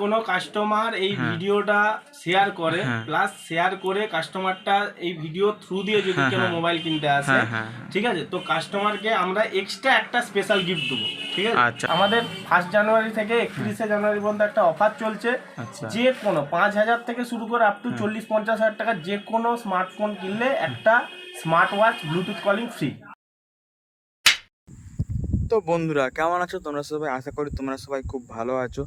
কোনো কাস্টমার এই হ্যাঁ। ভিডিওটা শেয়ার করে হ্যাঁ। প্লাস শেয়ার করে কাস্টমারটা এই ভিডিও থ্রু দিয়ে যদি হ্যাঁ, কেউ হ্যাঁ। মোবাইল কিনতে আসে হ্যাঁ, হ্যাঁ, হ্যাঁ। ঠিক আছে তো কাস্টমারকে আমরা এক্সট্রা একটা স্পেশাল গিফট দেবো ঠিক আছে আচ্ছা। আমাদের ফার্স্ট জানুয়ারি থেকে একত্রিশে জানুয়ারি পর্যন্ত একটা অফার চলছে আচ্ছা যে কোনো পাঁচ হাজার থেকে শুরু করে আপ টু চল্লিশ পঞ্চাশ হাজার টাকা যে কোনো স্মার্টফোন কিনলে একটা smart watch Bluetooth calling free তো বন্ধুরা কেমন আছো তোমরা সবাই আশা করি তোমরা সবাই খুব ভালো আছো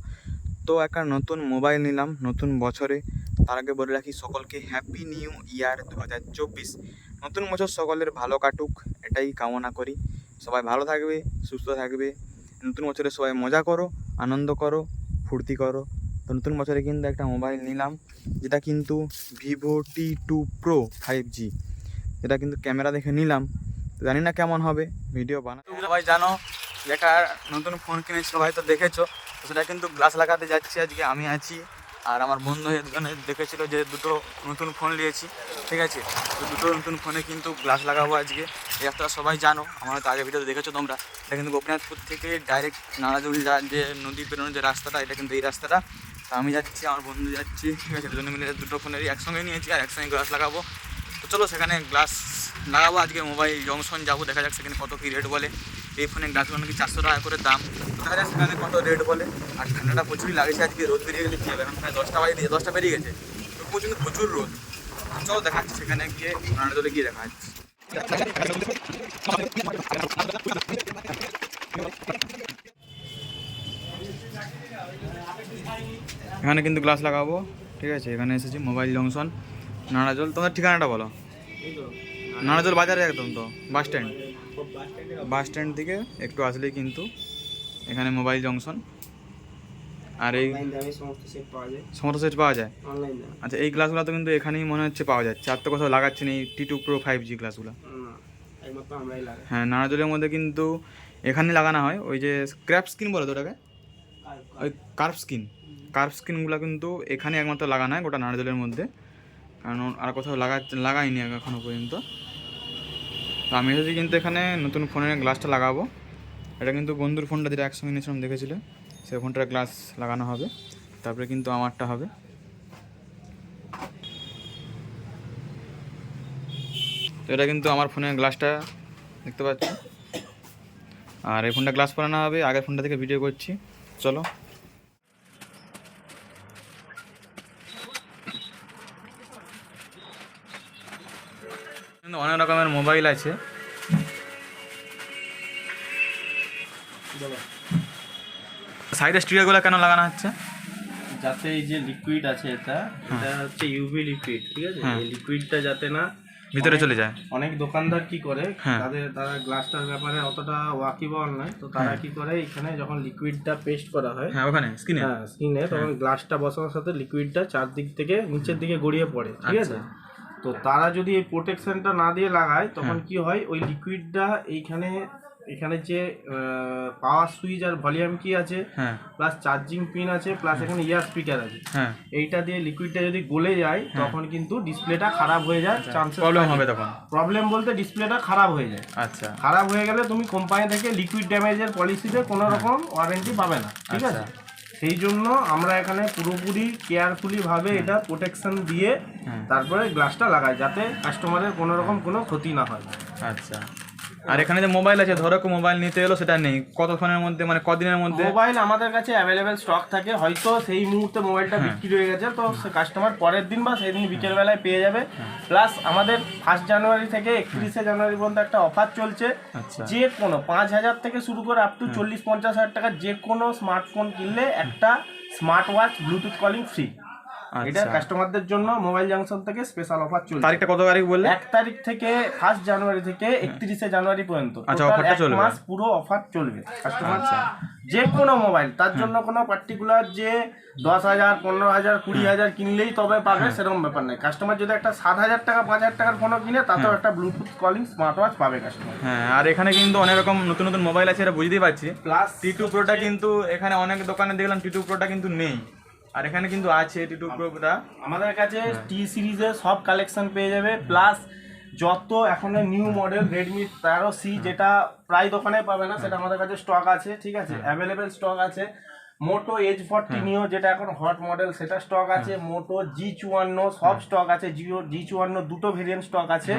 তো একটা নতুন মোবাইল নিলাম, নতুন বছরে। তার আগে বলে রাখি, সকলকে হ্যাপি নিউ ইয়ার দু হাজার চব্বিশ। নতুন বছর সকলের ভালো কাটুক, এটাই কামনা করি। সবাই ভালো থাকবে, সুস্থ থাকবে। নতুন বছরে সবাই মজা করো, আনন্দ করো, ফুর্তি করো। তো নতুন বছরে কিন্তু একটা মোবাইল নিলাম, যেটা কিন্তু Vivo T two pro five G যেটা কিন্তু ক্যামেরা দেখে নিলাম। জানি না কেমন হবে, ভিডিও বানাতে সবাই জানো যে একটা নতুন ফোন কিনেছি সবাই তো দেখেছ। সেটা কিন্তু গ্লাস লাগাতে যাচ্ছি আজকে, আমি আছি। আর আমার বন্ধু দুজনে দেখেছিল যে দুটো নতুন ফোন নিয়েছি, ঠিক আছে? তো দুটো নতুন ফোনে কিন্তু গ্লাস লাগাবো আজকে। এই রাস্তাটা সবাই জানো, আমার তো আগে ভিডিওতে দেখেছ তোমরা। এটা কিন্তু গোপীনাথপুর থেকে ডাইরেক্ট নারাজুল যা যে নদী পেরোনোর যে রাস্তাটা, এটা কিন্তু এই রাস্তাটা। আমি যাচ্ছি, আমার বন্ধু যাচ্ছি, ঠিক আছে? দুজনে মিলে দুটো ফোনেরই একসঙ্গে নিয়েছি, আর একসঙ্গে গ্লাস লাগাবো। তো চলো সেখানে গ্লাস লাগাবো, আজকে মোবাইল জংশন যাব, দেখা যাক সেখানে কত কি রেট বলে। এই ফোনে গ্লাসগুলো নাকি চারশো টাকা করে দাম। দেখা যাক সেখানে কত রেট বলে। আর ঠান্ডাটা প্রচুরই লাগেছে আজকে, রোদ বেরিয়ে গেলে কী হবে? প্রায় দশটা বাজে দিয়ে দশটা বেরিয়ে গেছে। তো প্রচুর প্রচুর রোদ। চলো দেখাচ্ছি সেখানে গিয়ে ঠান্ডা জলে গিয়ে দেখা যাচ্ছে এখানে কিন্তু গ্লাস লাগাবো, ঠিক আছে? এখানে এসেছি মোবাইল জংশন নাড়াজল তোমার ঠিকানাটা বলো। নাড়াজল বাজারে একদম তো বাস স্ট্যান্ড বাস স্ট্যান্ড থেকে একটু আসলেই কিন্তু এখানে মোবাইল জংশন আর এই সমস্ত সেট পাওয়া যায়। আচ্ছা এই গ্লাসগুলো তো কিন্তু এখানেই মনে হচ্ছে পাওয়া যাচ্ছে আর তো কোথাও লাগাচ্ছে না এই T two pro five G গ্লাসগুলো হ্যাঁ নাড়াজলের মধ্যে কিন্তু এখানে লাগানো হয় ওই যে স্ক্র্যাপ স্কিন বলে তো ওটাকে? ওই কার্ভ স্কিন কার্ভ স্কিনগুলো কিন্তু এখানে একমাত্র লাগানো হয় গোটা নারকেলের মধ্যে। কারণ আর কোথাও লাগা লাগাইনি এখনও পর্যন্ত। তো আমি এসেছি কিন্তু এখানে নতুন ফোনের গ্লাসটা লাগাবো। এটা কিন্তু বন্ধুর ফোনটা যেটা একসঙ্গে নিয়েছিলাম, দেখেছিলে? সেই ফোনটার গ্লাস লাগানো হবে। তারপরে কিন্তু আমারটা হবে। তো এটা কিন্তু আমার ফোনের গ্লাসটা, দেখতে পাচ্ছ? আর এই ফোনটা গ্লাস পরানো হবে, আগের ফোনটা থেকে ভিডিও করছি। চলো। কিন্তু অনেক রকমের মোবাইল আছে। সাইডে স্টিকারগুলো কেন লাগানো হচ্ছে? যাতে এই যে লিকুইড আছে এটা এটা হচ্ছে ইউভি লিকুইড ঠিক আছে? হ্যাঁ। এই লিকুইডটা যাতে না ভিতরে চলে যায়। অনেক দোকানদার কি করে হ্যাঁ। তাদের তারা গ্লাসটার ব্যাপারে অতটা ওয়াকিবল নয় তো তারা কি করে এখানে যখন লিকুইডটা পেস্ট করা হয় হ্যাঁ ওখানে স্ক্রিনে হ্যাঁ স্কিনে তখন গ্লাসটা বসানোর সাথে লিকুইডটা চারদিক থেকে নিচের দিকে গড়িয়ে পড়ে ঠিক আছে? তো তারা যদি এই প্রোটেকশনটা না দিয়ে লাগায় তখন কি হয়? ওই লিকুইডটা এইখানে এখানে যে পাওয়ার সুইচ আর ভলিউম কি আছে হ্যাঁ। প্লাস চার্জিং পিন আছে প্লাস এখানে ইয়ার স্পিকার আছে। হ্যাঁ। এইটা দিয়ে লিকুইডটা যদি গলে যায় তখন কিন্তু ডিসপ্লেটা খারাপ হয়ে যায় চান্সেস প্রবলেম হবে তখন। প্রবলেম বলতে ডিসপ্লেটা খারাপ হয়ে যায়। আচ্ছা। খারাপ হয়ে গেলে তুমি কোম্পানি থেকে লিকুইড ড্যামেজের পলিসিতে কোনো রকম ওয়ারেন্টি পাবে না। ঠিক আছে? আচ্ছা। সেই জন্য আমরা এখানে পুরোপুরি কেয়ারফুলি ভাবে এটা প্রোটেকশন দিয়ে তারপরে গ্লাসটা লাগাই যাতে কাস্টমারের কোনো রকম কোনো ক্ষতি না হয়। আচ্ছা। আর এখানে যে মোবাইল আছে ধরো কেউ মোবাইল নিতে এলো সেটা নেই। কতক্ষণের মধ্যে মানে কদিনের মধ্যে? মোবাইল আমাদের কাছে অ্যাভেলেবেল স্টক থাকে। হয়তো সেই মুহূর্তে মোবাইলটা হ্যাঁ। বিক্রি হয়ে গেছে তো সে কাস্টমার পরের দিন বা সেই দিন বিকেল বেলায় পেয়ে যাবে। হ্যাঁ। প্লাস আমাদের ফার্স্ট জানুয়ারি থেকে একত্রিশে জানুয়ারি পর্যন্ত একটা অফার চলছে। আচ্ছা। যে কোনো পাঁচ হাজার থেকে শুরু করে আপ টু চল্লিশ পঞ্চাশ হাজার টাকা যে কোনো স্মার্টফোন কিনলে একটা smart watch Bluetooth calling free এটা আচ্ছা। কাস্টমারদের জন্য মোবাইল জাংশন থেকে স্পেশাল অফার চলছে। তারিখটা কত তারিখ বললে? এক তারিখ থেকে ফার্স্ট জানুয়ারি থেকে একত্রিশে জানুয়ারি পর্যন্ত। আচ্ছা, অফারটা চলবে। মাস পুরো অফার চলবে কাস্টমার যে কোনো মোবাইল তার জন্য কোনো পার্টিকুলার যে দশ হাজার পনেরো হাজার কুড়ি হাজার কিনলেই তবে পাবে সেরকম ব্যাপার নেই কাস্টমার যদি একটা সাত হাজার টাকা পাঁচ হাজার টাকার ফোনও কিনে তাতেও একটা ব্লুটুথ কলিং স্মার্ট ওয়াচ পাবে কাস্টমার হ্যাঁ আর এখানে কিন্তু অনেক রকম নতুন নতুন মোবাইল আছে এটা বুঝতেই পারছি। প্লাস টি টু প্রোটা কিন্তু এখানে অনেক দোকানে দেখলাম টি টু প্রোটা কিন্তু নেই। আর এখানে কিন্তু আছে টি টু প্রোটা আমাদের কাছে হ্যাঁ। টি সিরিজের সব কালেকশন পেয়ে যাবে প্লাস যত এখন নিউ মডেল রেডমি তেরো সি যেটা প্রায় দোকানে পাবে না সেটা আমাদের কাছে স্টক আছে ঠিক আছে হ্যাঁ। অ্যাভেলেবেল স্টক আছে মোটো এইচ ফর্টি নিও যেটা এখন হট মডেল সেটা স্টক আছে। মোটো জি চুয়ান্ন সব স্টক আছে। জিও জি চুয়ান্ন দুটো ভেরিয়েন্ট স্টক আছে।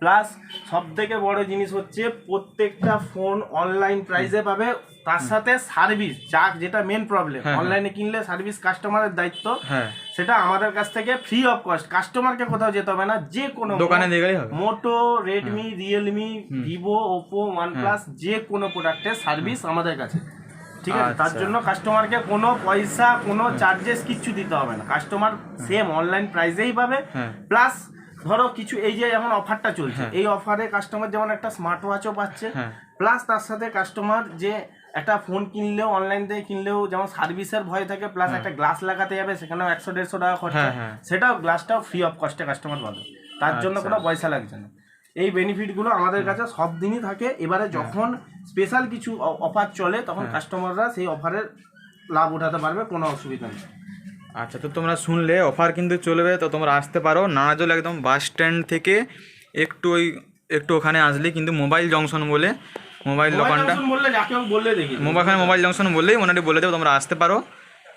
প্লাস সব থেকে বড় জিনিস হচ্ছে প্রত্যেকটা ফোন অনলাইন প্রাইসে পাবে। তার সাথে সার্ভিস যা যেটা মেন প্রবলেম অনলাইনে কিনলে সার্ভিস কাস্টমারের দায়িত্ব। হ্যাঁ। সেটা আমাদের কাছ থেকে ফ্রি অফ কস্ট কাস্টমারকে কোথাও যেতে হবে না। যে কোনো দোকানে দিয়ে হবে। Moto Redmi Realme Vivo Oppo OnePlus যে কোনো প্রোডাক্টের সার্ভিস আমাদের কাছে। ঠিক আছে তার আচ্ছা। জন্য কাস্টমারকে কোনো পয়সা কোনো চার্জেস কিচ্ছু দিতে হবে না কাস্টমার সেম অনলাইন প্রাইসেই পাবে হ্যাঁ। প্লাস ধরো কিছু এই যে যেমন অফারটা চলছে এই অফারে কাস্টমার যেমন একটা স্মার্ট ওয়াচও পাচ্ছে হ্যাঁ। প্লাস তার সাথে কাস্টমার যে একটা ফোন কিনলেও অনলাইন থেকে কিনলেও যেমন সার্ভিসের ভয় থাকে প্লাস একটা গ্লাস লাগাতে যাবে সেখানেও একশো দেড়শো টাকা খরচা হ্যাঁ, হ্যাঁ। সেটাও গ্লাসটাও ফ্রি অফ কস্টে কাস্টমার পাবে তার জন্য আচ্ছা। কোনো পয়সা লাগছে না এই বেনিফিটগুলো আমাদের কাছে সব দিনই থাকে। এবারে যখন স্পেশাল কিছু অফার চলে তখন হ্যাঁ। কাস্টমাররা সেই অফারের লাভ উঠাতে পারবে কোনো অসুবিধা নেই। আচ্ছা তো তোমরা শুনলে অফার কিন্তু চলবে তো তোমরা আসতে পারো। নানাজল একদম বাস স্ট্যান্ড থেকে একটু ওই একটু ওখানে আসলে কিন্তু মোবাইল জংশন বলে মোবাইল দোকানটা মোবাইল মোবাইল জংশন বললেই ওনারা বলে দেবো তোমরা আসতে পারো।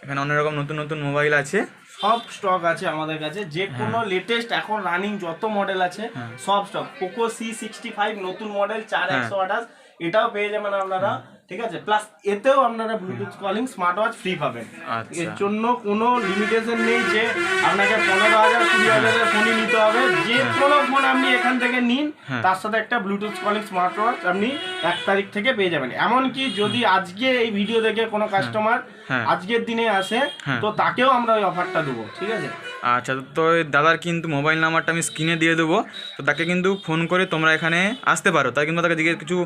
এখানে অনেক রকম নতুন নতুন মোবাইল আছে। সব স্টক আছে আমাদের কাছে যে কোনো হ্যাঁ। লেটেস্ট এখন রানিং যত মডেল আছে সব stock Poco C sixty five নতুন মডেল চার হ্যাঁ। একশো আঠাশ এটাও পেয়ে যাবেন আপনারা ঠিক আছে? প্লাস এতেও আপনারা Bluetooth calling smart watch free পাবেন। আচ্ছা। এর জন্য কোনো লিমিটেশন নেই যে আপনাকে পনেরো হাজার কুড়ি হাজারের ফোনই নিতে হবে। যে কোনো ফোন আপনি এখান থেকে নিন হ্যাঁ। তার সাথে একটা ব্লুটুথ কলিং স্মার্ট ওয়াচ আপনি এক তারিখ থেকে পেয়ে যাবেন। এমনকি যদি আজকে এই ভিডিও দেখে কোনো কাস্টমার হ্যাঁ। আজকের দিনে আসে হ্যাঁ। তো তাকেও আমরা ওই অফারটা দেবো ঠিক আছে? আচ্ছা তো দাদার কিন্তু মোবাইল নাম্বারটা আমি স্ক্রিনে দিয়ে দেবো। তো তাকে কিন্তু ফোন করে তোমরা এখানে আসতে পারো। তাই কিন্তু তাকে জিজ্ঞেস কিছু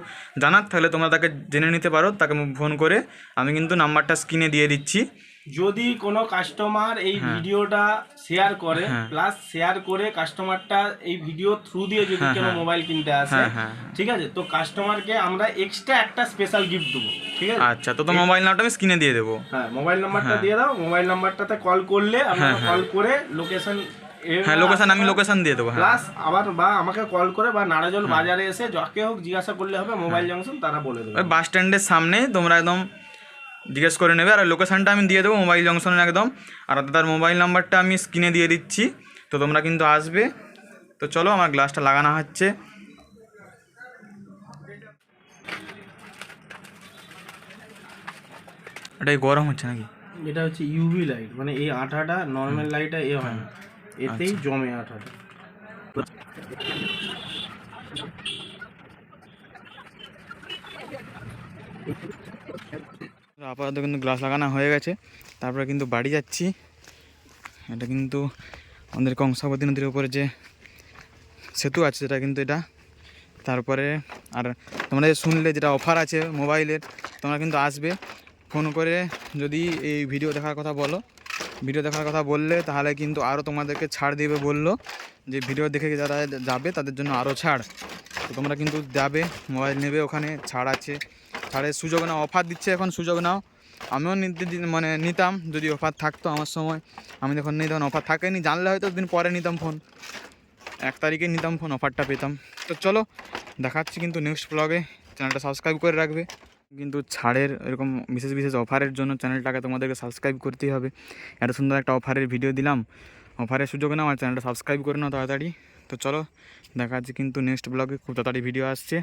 জানার থাকলে তোমরা তাকে জেনে নিতে পারো। তাকে ফোন করে আমি কিন্তু নাম্বারটা স্ক্রিনে দিয়ে দিচ্ছি। যদি কোনো কাস্টমার এই ভিডিওটা শেয়ার করে হ্যাঁ। প্লাস শেয়ার করে কাস্টমারটা এই ভিডিও থ্রু দিয়ে যদি হ্যাঁ, কোনো হ্যাঁ। মোবাইল কিনতে আসে হ্যাঁ, হ্যাঁ, হ্যাঁ। ঠিক আছে তো কাস্টমারকে আমরা এক্সট্রা একটা স্পেশাল গিফট দেবো ঠিক আছে আচ্ছা তো তোমার মোবাইল নাম্বারটা আমি স্ক্রিনে দিয়ে দেবো হ্যাঁ মোবাইল নাম্বারটা হ্যাঁ। দিয়ে দাও মোবাইল নাম্বারটাতে কল করলে আপনারা হ্যাঁ, হ্যাঁ। কল করে লোকেশন হ্যাঁ লোকেশন আমি লোকেশন দিয়ে দেবো হ্যাঁ প্লাস আবার বা আমাকে কল করে বা নারাজল বাজারে এসে যাকে হোক জিজ্ঞাসা করলে হবে মোবাইল জংশন তারা বলে দেবে বাস স্ট্যান্ডের সামনে তোমরা একদম জিজ্ঞেস করে নেবে আর লোকেশানটা আমি দিয়ে দেবো মোবাইল জংশনের একদম। আর তার মোবাইল নাম্বারটা আমি স্ক্রিনে দিয়ে দিচ্ছি। তো তোমরা কিন্তু আসবে। তো চলো আমার গ্লাসটা লাগানো হচ্ছে। এটাই গরম হচ্ছে নাকি? এটা হচ্ছে ইউভি লাইট মানে এই আঠাটা নর্মাল লাইটটা এ হয় না। এতেই আচ্ছা। জমে আঠাটা। তো আপাতত কিন্তু গ্লাস লাগানো হয়ে গেছে। তারপরে কিন্তু বাড়ি যাচ্ছি। এটা কিন্তু আমাদের কংসাবতী নদীর উপরে যে সেতু আছে, সেটা কিন্তু এটা। তারপরে আর তোমরা শুনলে যেটা অফার আছে মোবাইলের তোমরা কিন্তু আসবে। ফোন করে যদি এই ভিডিও দেখার কথা বলো। ভিডিও দেখার কথা বললে তাহলে কিন্তু আরও তোমাদেরকে ছাড় দেবে বলল। যে ভিডিও দেখে যারা যাবে তাদের জন্য আরও ছাড়। তো তোমরা কিন্তু যাবে মোবাইল নেবে ওখানে, ছাড় আছে। ছাড়ের সুযোগ নাও অফার দিচ্ছে এখন, সুযোগ নাও। আমিও নিতে মানে নিতাম, যদি অফার থাকতো আমার সময়। আমি যখন নিই তখন অফার থাকেনি, জানলে হয়তো দিন পরে নিতাম ফোন এক তারিখে নিতাম ফোন অফারটা পেতাম। তো চলো, দেখাচ্ছি কিন্তু নেক্সট ব্লগে চ্যানেলটা সাবস্ক্রাইব করে রাখবে। কিন্তু ছাড়ের এরকম বিশেষ বিশেষ অফারের জন্য চ্যানেলটাকে তোমাদেরকে সাবস্ক্রাইব করতেই হবে। এত সুন্দর একটা অফারের ভিডিও দিলাম। অফারের সুযোগ না আমার চ্যানেলটা সাবস্ক্রাইব করে নাও তাড়াতাড়ি। তো চলো দেখা যাচ্ছে কিন্তু নেক্সট ব্লগে খুব তাড়াতাড়ি ভিডিও আসছে।